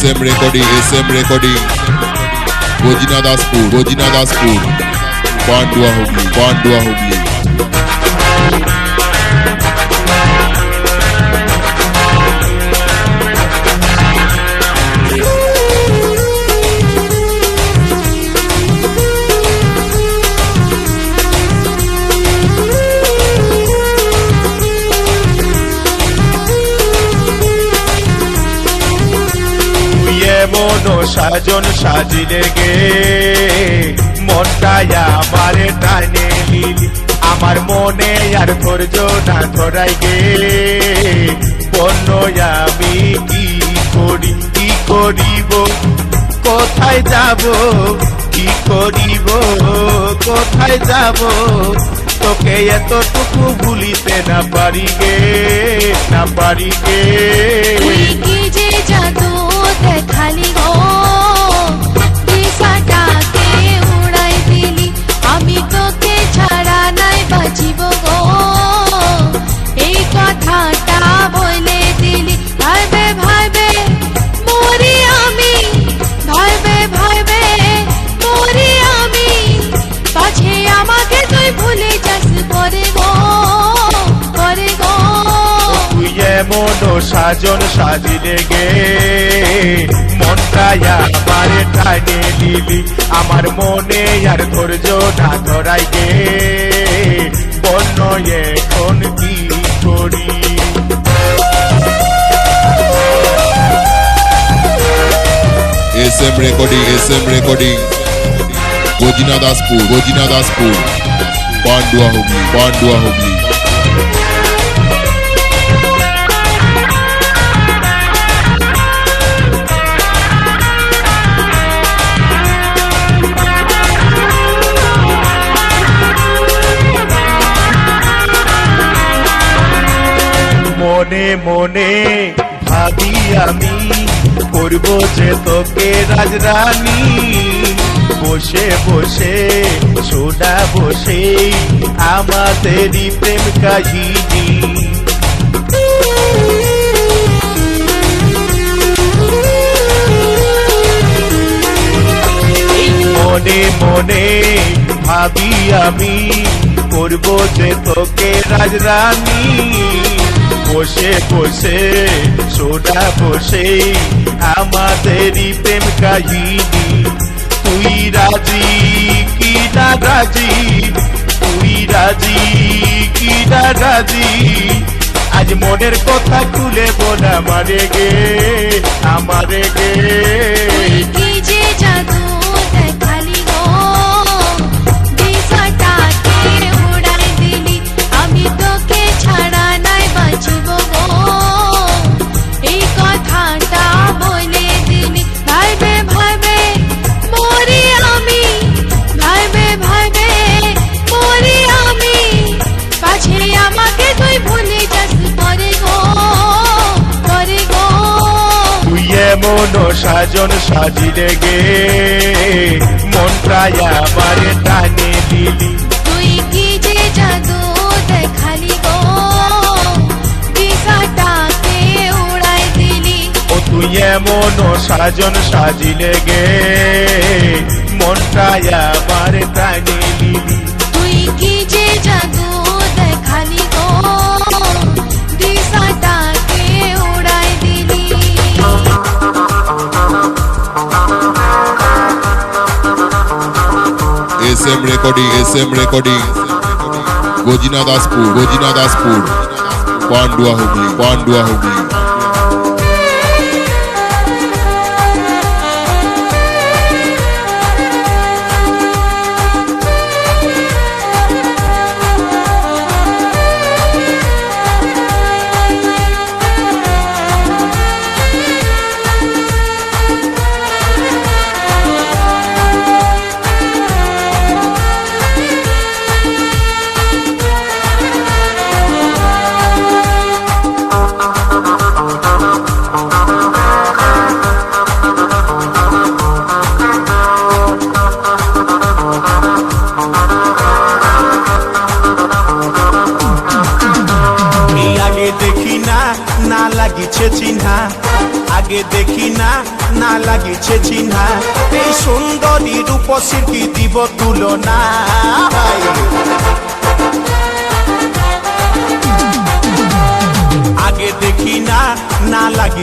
S M recording S M recording Gajina Daspur Gajina Daspur Pandua Hooghly Pandua Hooghly সাজন সাজিলে গে। মনটাই আমারে টানে lily আমার মনে আর ধৈর্য না ধরাই গে। বন্য আমি কি করি, কি করিব? কোথায় যাব, কি করিব? কোথায় যাব? তোকে এতটুকু ভুলিতে না পারি গে, না পারি গে। যে জাদু দেখালি এমন সাজন সাজিলে গে? মনটাই আমার টানে নিলি আমার মনে আর ধৈর্য না ধরাই গে। বন্য এখন কি করি? S M recording S M recording. Gajina Daspur Gajina Daspur. Pandua Hooghly Pandua Hooghly. মনে মনে ভাবি আমি, করব যে তোকে রাজরানী। বসে বসে, সোডা বসে আমাদেরই প্রেম কাহিনী। মনে মনে ভাবি আমি, করব যে তোকে রাজরানী। বসে বসে, সোডা বসে, আমাদেরই প্রেম কাহিনী। তুই রাজি কি না রাজি? তুই রাজি কি না রাজি? আজ মনের কথা খুলে বল আমারে গে আমারে গে। কি যে জাদু এমন সাজন সাজিলে গে। মনটাই আমার টানে দিলি। তুই কি যে জাদু দেখালি গো? দিশাটাকে উড়াই দিলি। ও তুই এমন সাজন সাজিলে গে। মনটাই আমার টানে দিলি। M recording S M recording Gajina Daspur Gajina Daspur Pandua Hooghly Pandua Hooghly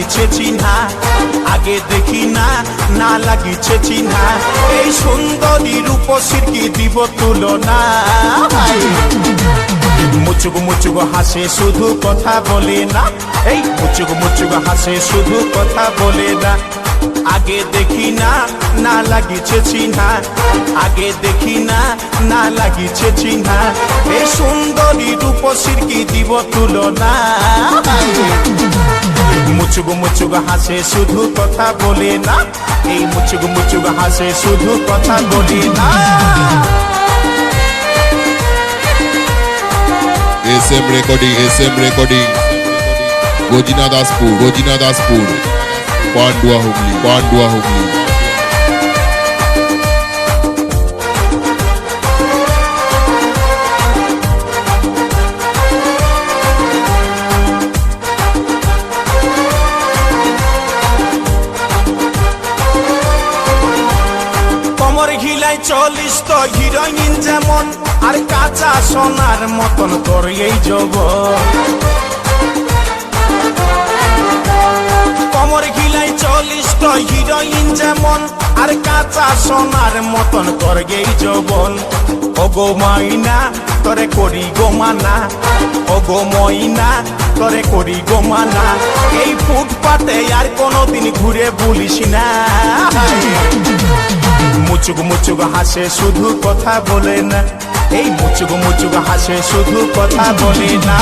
লাগিছে চিহ্না, আগে দেখি না না লাগিছে চিহ্না। এই সুন্দরী রূপসীর কি দিব তুলনা? মুচুক মুচুক হাসে, শুধু কথা বলে না। এই মুচুক মুচুক হাসে, শুধু কথা বলে না। আগে দেখি না না লাগিছে চিহ্না। আগে দেখি না না লাগিছে চিহ্না। এই সুন্দরী রূপসীর কি দিব তুলনা? মুচুক মুচুগ হাসে শুধু কথা বলে না। এই মুচুগ মুচুগ হাসে শুধু কথা বলে না। SM recording SM recording. Gajina Daspur Gajina Daspur. Pandua Hooghly Pandua Hooghly. যেমন আর কাঁচা সোনার মতন তোর এই যব কমর ঘিলাই চল্লিশ তো হিরোইন যেমন, আর কাঁচা সোনার মতন তোর এই যবন। ও গো মাইনা তরে করি গো মানা। ও গো মইনা তোরে করি গো মানা। এই ফুটপাতে আর কোনোদিন ঘুরে বলিস না। মুচুক মুচুক হাসে, শুধু কথা বলে না। এই মুচুক মুচুক হাসে, শুধু কথা বলে না।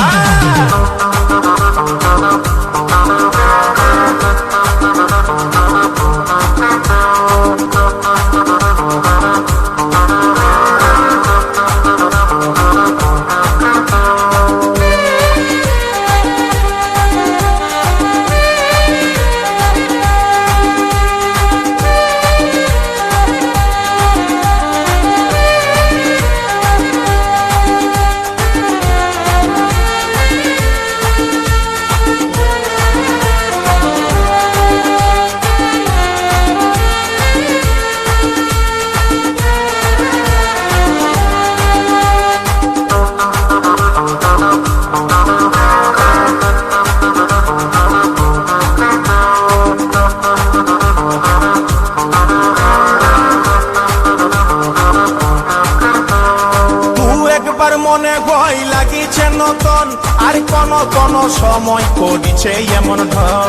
কোন কোন সময় করিছে এমন ধর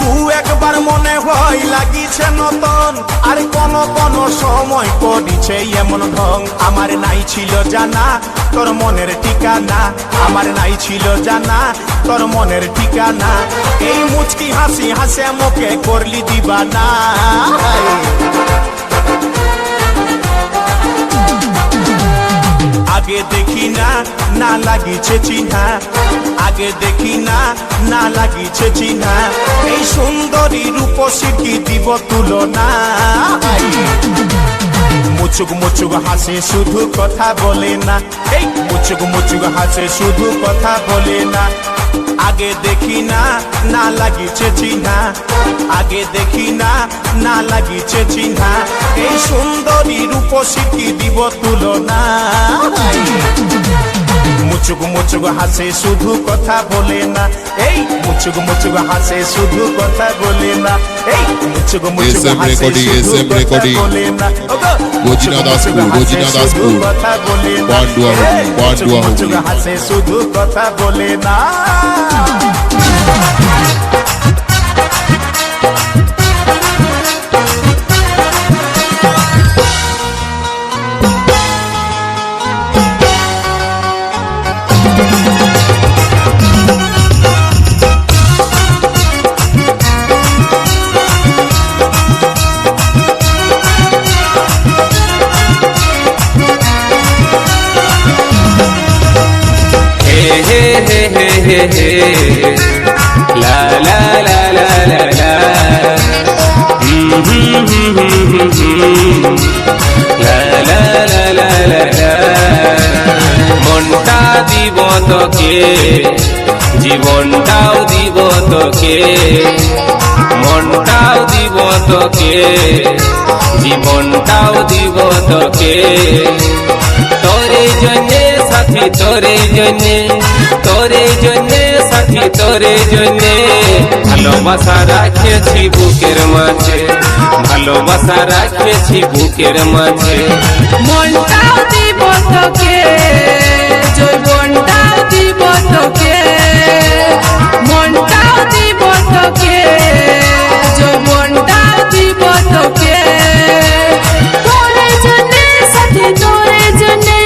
তু একবার মনে হয় লাগিছে নতন, আর কোন কোন সময় করিছে এমন ঢং আমার নাই ছিল জানা, তোর মনের ঠিকানা। আমার নাই ছিল জানা, তোর মনের ঠিকানা। এই মুচকি হাসি হাসে মুখে করলি দিবানা। আগে দেখি না না লাগিছে চিনা আগে দেখি না না লাগিছে চিনা এই সুন্দরী রূপসী কি দিব তুলনা? মুচুক মুচুক হাসে, শুধু কথা বলে না। এই মুচুক মুচুক হাসে, শুধু কথা বলে না। আগে দেখি না না লাগিছে চিহ্না। আগে দেখি না না লাগিছে চিহ্না। এই সুন্দরী রূপসী কি দিব তুলনা? মুচুক মুচুক হাসে শুধু কথা বলে না এই মুচুক মুচুক হাসে শুধু কথা বলে না এই মুচুক মুচুক হাসে শুধু কথা. বলে না গোজিনা দাসপুর, গজিনা দাসপুর। শুধু কথা বলে না পান্ডুয়া পান্ডুয়া। হাসে শুধু কথা বলে না তোকে, জীবনটাও দিব তোকে, মনটাও দিব তোকে, জীবনটাও দিব তোকে। তোরে জন্যে সাথী, তোরে জন্যে তোরে জন্যে সাথী, তোরে জন্যে। ভালোবাসা রাখেছি বুকের মাঝে, ভালোবাসা রাখেছি বুকের মাঝে। মনটাও দিব তোকে। তোকে মনটাও দিব তোকে জৈবনটাও দিব তোকে তোরে জন্যে সাথী তোরে জন্যে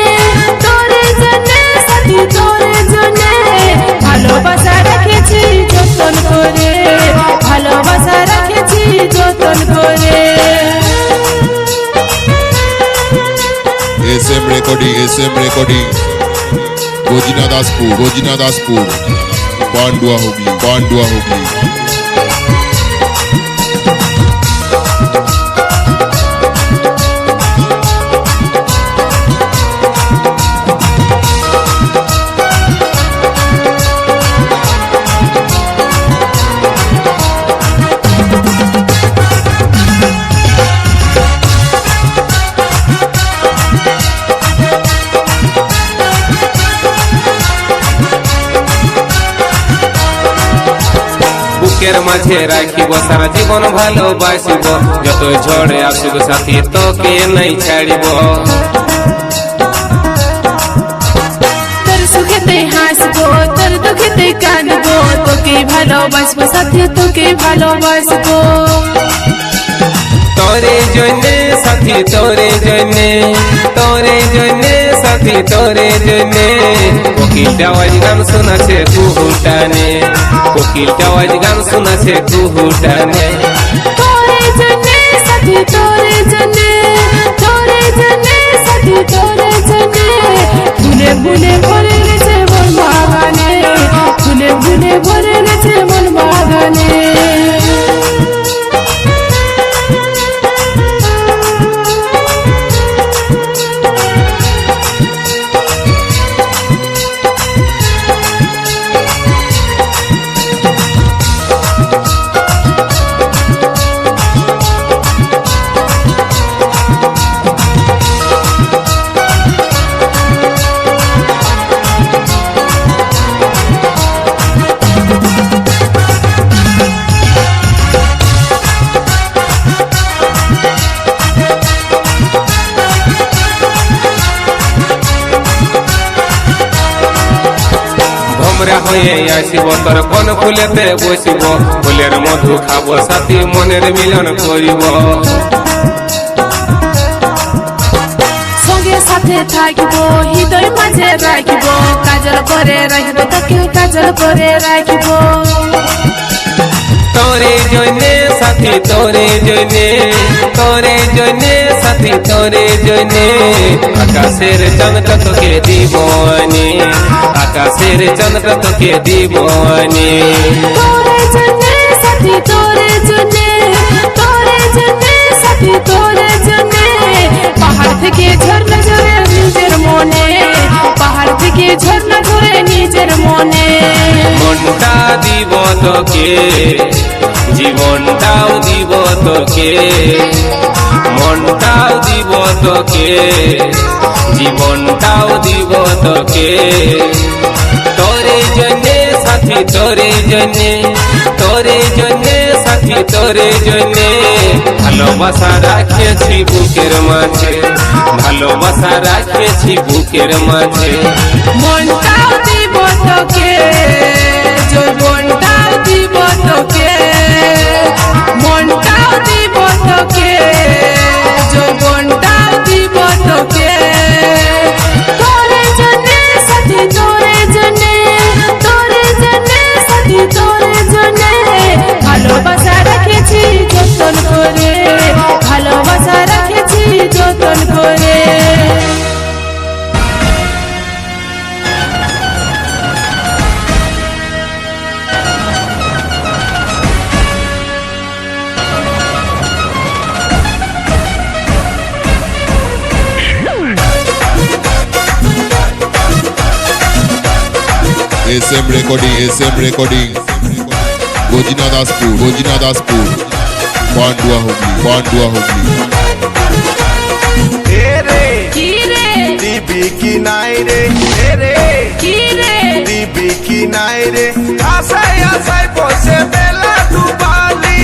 তোরে জন্যে সাথী তোরে জন্যে। ভালোবাসা রেখেছি যতন করে ভালোবাসা রেখেছি যতন করে। S recording S recording. Gajina Daspur Gajina Daspur Pandua Hooghly Pandua Hooghly বুকের মাঝে রাখিব সারা জীবন ভালোবাসিব। যত ঝড়ে আসুক সাথী তোকে নাই ছাড়িব। তোর সুখেতে হাসবো তোর দুঃখেতে কাঁদবো তোকে ভালোবাসবো সাথে তোকে ভালোবাসবো। তোরে জন্যে সাথী তোরে জন্যে তোরে জন্যে। সাথী তোরে জন্যে কোকিলটা আওয়াজ গান শোনাছে কুহুটানে। কোকিলটা আওয়াজ গান শোনাছে কুহুটানে। তোরে জন্যে সাথী তোরে জন্যে হয়ে আসিব। তোর কোন ফুলেতে বসিব। ফুলের মধু খাব, সাথী মনের মিলন করিব। সঙ্গে সাথে থাকিব, হৃদয় মাঝে রাখিব। কাজল করে রাখিব তোকে, কাজল করে রাখব। তোরে জৈনে সাথী, তোরে জৈনে তোরে জৈনে সাথী, তোরে জৈনে আকাশের চন্দ্র তোকে দিবনি, আকাশের চন্দ্র তোকে দিবনি। তোরে জৈনে সাথী, তোরে জৈনে তোরে জৈনে সাথী, তোরে পাহাড় থেকে ঝর্ণা ঝরে নিজের মনে। পাহাড় থেকে ঝর্ণা ঝরে নিজের মনে। মনটা দিব তোকে, জীবনটাও দিব তোকে। মনটাও দিব তোকে, জীবনটাও দিব তোকে। তোরে জন্যে সাথী তোরে জন্যে তোরে জন্যে সাথী তোরে জন্যে। ভালোবাসা রাখেছি বুকের মাঝে, ভালোবাসা রাখেছি বুকের মাঝে। মনটাও দিব তোকে, যৌবনটাও দিব তোকে। মনটাও দিব তোকে, যৌবনটাও দিব তোকে। জন্যে সাথী S M recording S M recording Gajina Daspur Gajina Daspur Pandua Hooghly Pandua Hooghly দিবি কি নাই রে রে দিবি কি নাই রে আশাই আশাই বসে বেলা ডুবালি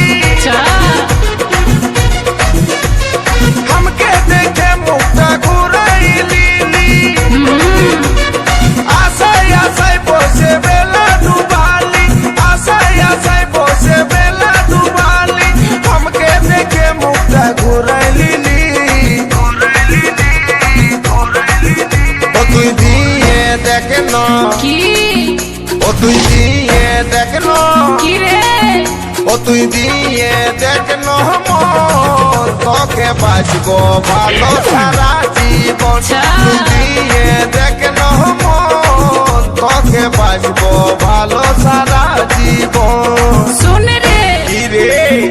বাঁচবো ভালো সারা জীবন দিয়ে দেখ নহমন তোকে বাঁচবো ভালো সারা জীবন শুন রে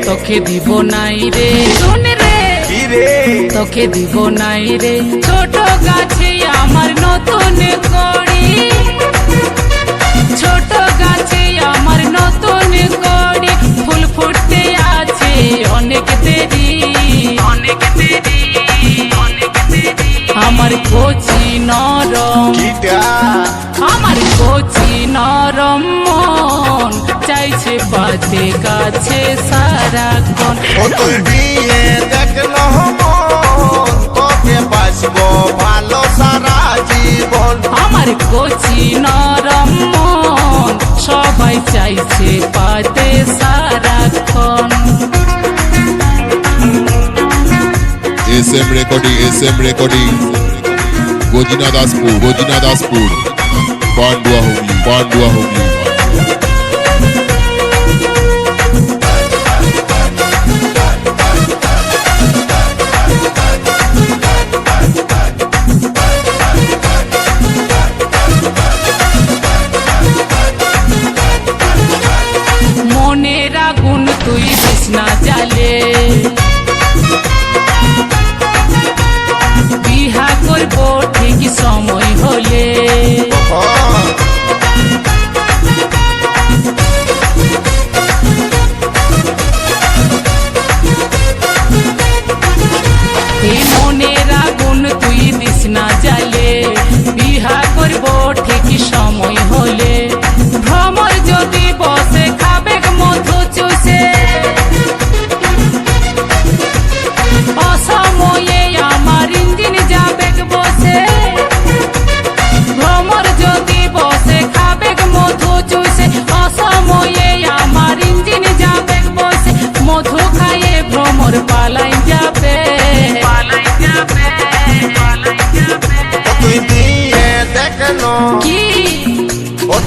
তোকে দিব নাই রে। শুন রে তোকে দিব নাই রে। ছোট গাছে আমার নতুন কড়ি। ছোট গাছে আমার নতুন কড়ি। ফুল ফুটতে আছে অনেক দেরি। অনেক দেরি অনেক আমার কচি নরম। আমার কচি নরম মন। চাইছে পাতে কাছে সারাক্ষণ ও তুই দিয়ে দেখ নহমন তোকে বাঁচবো ভালো সারা জীবন? আমার কচি নরম মন সবাই চাইছে পাতে M recording S M recording. Gajina Daspur Gajina Daspur. Pandua Hooghly Pandua Hooghly.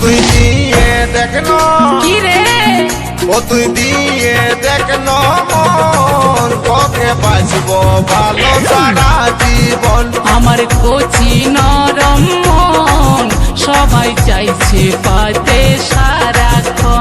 তুই দিয়ে দেখ কি রে? ও তুই দিয়ে দেখ মন। তোকে বাঁচবো ভালো সারা জীবন। আমার কচি নরম মন সবাই চাইছে পাতে সারাক্ষণ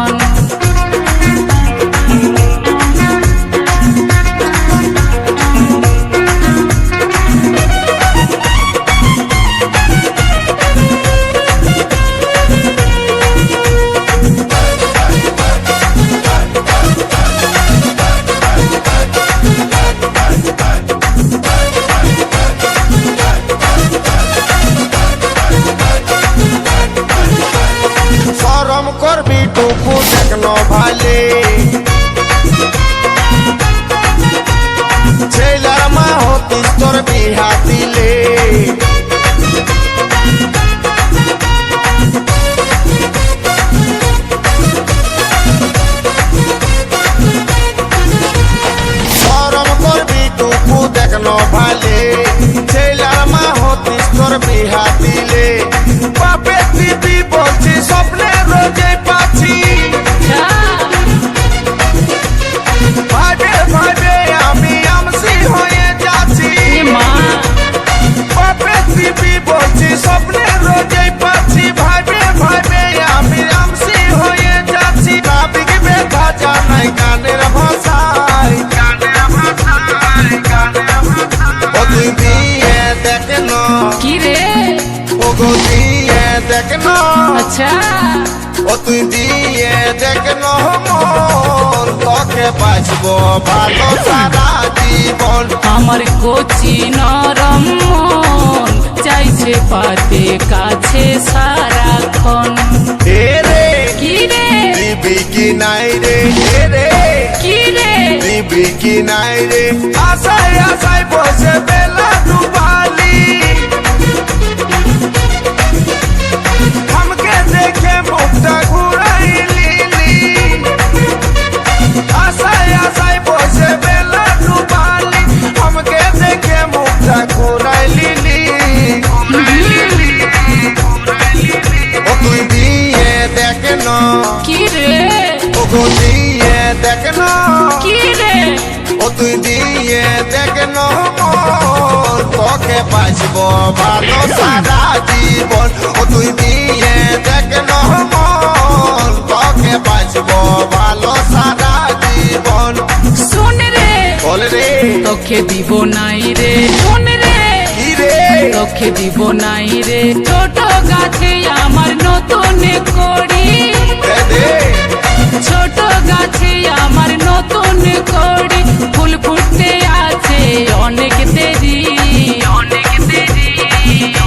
তোর বিহা দিলে আচ্ছা। ও তুই দিয়ে দেখ মন তোকে বাঁচবো ভালো সারা জীবন। আমার কচি নরম মন চাইছে পাতে কাছে সারাক্ষণ। এ রে কি রে? দিবি কি নাই রে? এ রে কি রে? দিবি কি নাই রে? আশায় আশায় বসে বেলা ডুবালি। রাস্তায় বসে বেলা? ডুবালি আমাকে দেখে মুখটা ঘুরাই লিলি ও তুই দিয়ে দেখ না। কি রে? ও দিয়ে দেখ না। কি রে? ও তুই দিয়ে দেখ না। তোকে বাঁচব ভালো সারা জীবন। ও তুই দিয়ে দেখ না। তোকে বাঁচব ভালো সারা বল রে। তোকে দিব নাই রে। শোন রে? কি রে? তোকে দিব নাই রে। ছোট গাছে আমার নতুন কড়ি। দে দে ছোট গাছে আমার নতুন কড়ি। ফুল ফুটতে আছে অনেক দেরি। অনেক দেরি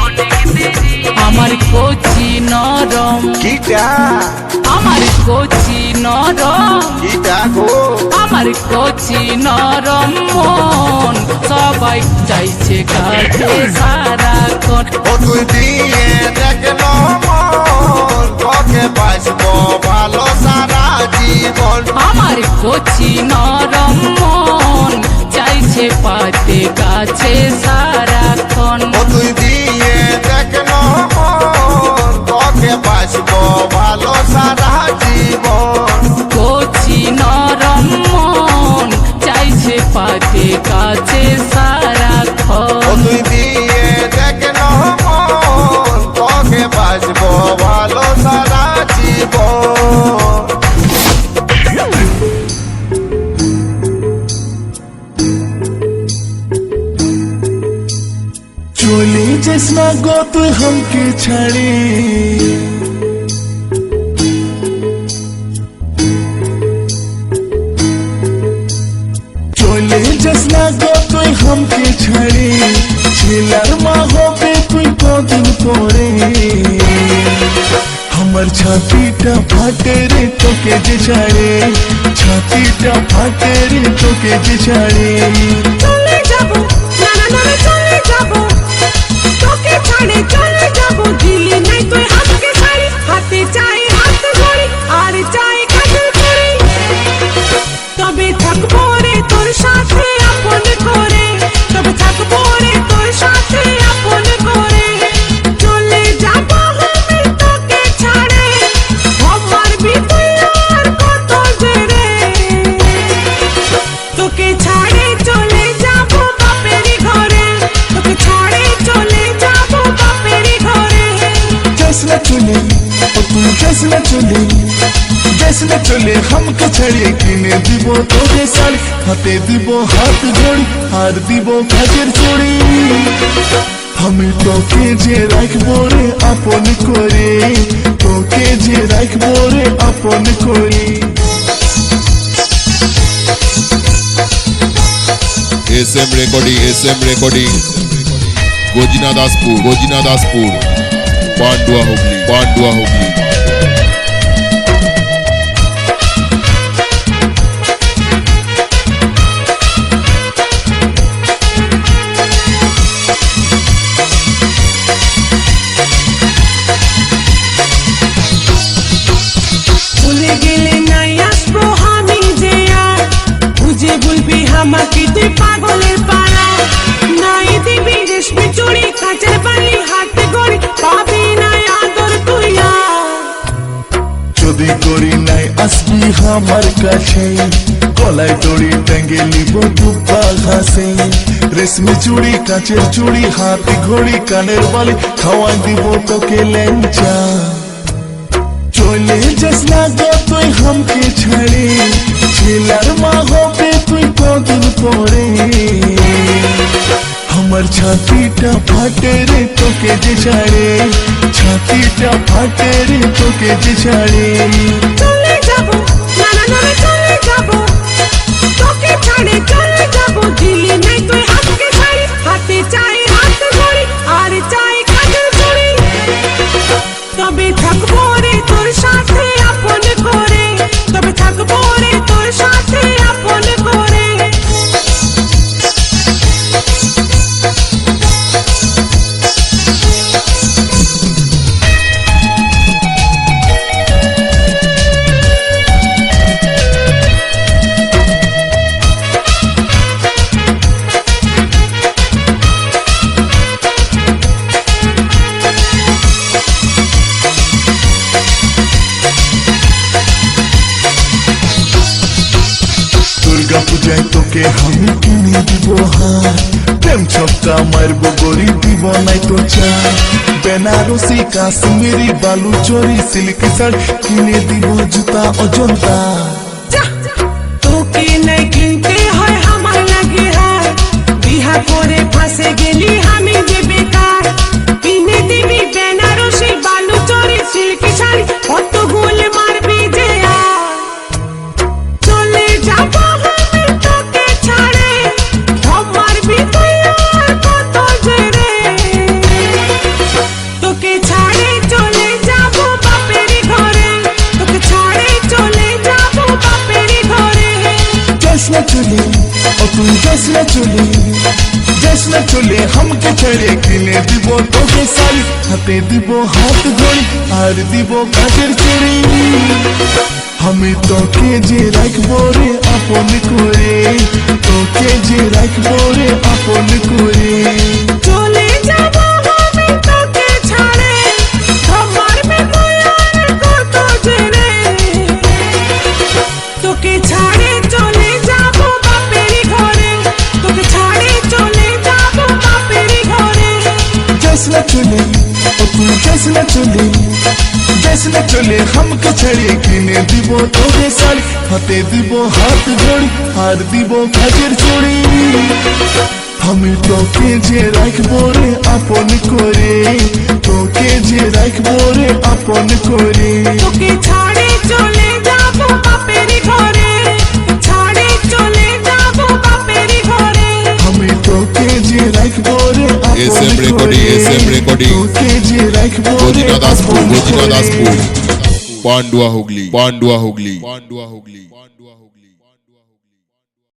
অনেক দেরি। আমার কচি নরম। কিটা? আমার কচি নরম। আমার কচি নরম মন। সবাই চাইছে কাছে সারা ও দিয়ে দেখ মন। ছাড়ি। চলে যাস না গো তুই হামকে ছাড়ি। ছেলার মা হবে তুই কদিন পরে। আমার ছাতিটা ফাটে রে তোকে যে ছাড়ে। ছাতিটা ফাটে রে তোকে যে ছাড়ে। চলে যাব, না না না ছাড়ে, চলে যাব দিলি নাই তুই হাতকে ছাড়ি, হাতে চাই হাত ধরি আর চাই কাজল তবে থাকব রে তোর সাথে। চলে তুই যাস না চলে যাস না চলে হামকে ছাড়িয়ে কিনে দিব তোকে শাড়ি, হাতে দিব হাত ঘড়ি আর দিব কাজের চড়ি। আমি তোকে যে রাখব রে আপন করে, তোকে যে রাখব রে আপন করে। S M recording S M recording Daspur, Gajina Daspur. Pandua Hooghly Pandua Hooghly আমাকে তুই পাগলের পাড়া নাই দিবি রেশমি চুড়ি কাঁচের বালি আসবি আমার কাছে। গলায় দড়ি টাঙ্গে নিব দুব্বা ঘাসে। রেশমি চুড়ি, কাঁচের চুড়ি, হাতে, ঘড়ি, কানের বালি খাওয়া দিব তোকে লেঞ্চা চলে যাস না গো তুই হামকে ছাড়ে। ছেলার মা হবে তুই কদিন পরে আমার ছাতিটা ফাটে রে তোকে যে ছাড়ে। ছাতিটা ফাটে রে তোকে যে ছাড়ে। ছাড়ে চলে যাব দিলি নাই তুই তবে থাকব বেনারসি কাশ্মীরি বালু চরি সিল্ক শাড়ি কিনে দিব জুতা অজন্তা দিব হাত ঘড়ি আর দিব কাজের চুড়ি আমি তোকে যে রাখব রে আপন করে, তোকে যে রাখব রে আপন করে। চলে হাতে দিব হাত ঘড়ি আর দিব কাজের চুড়ি আমি তোকে যে রাখব রে আপন করে তোকে যে রাখব রে আপন করে তোকে ছাড়ে চলে যাব বাপের ঘরে ছাড়ে চলে যাব বাপের ঘরে আমি তোকে যে রাখব রে আপন SM করে recording, SM recording. তোকে যে রাখব রে গজিনা দাসপুর আপন গজিনা করে। দাসপুর পান্ডুয়া হুগলি পান্ডুয়া হুগলি পান্ডুয়া হুগলি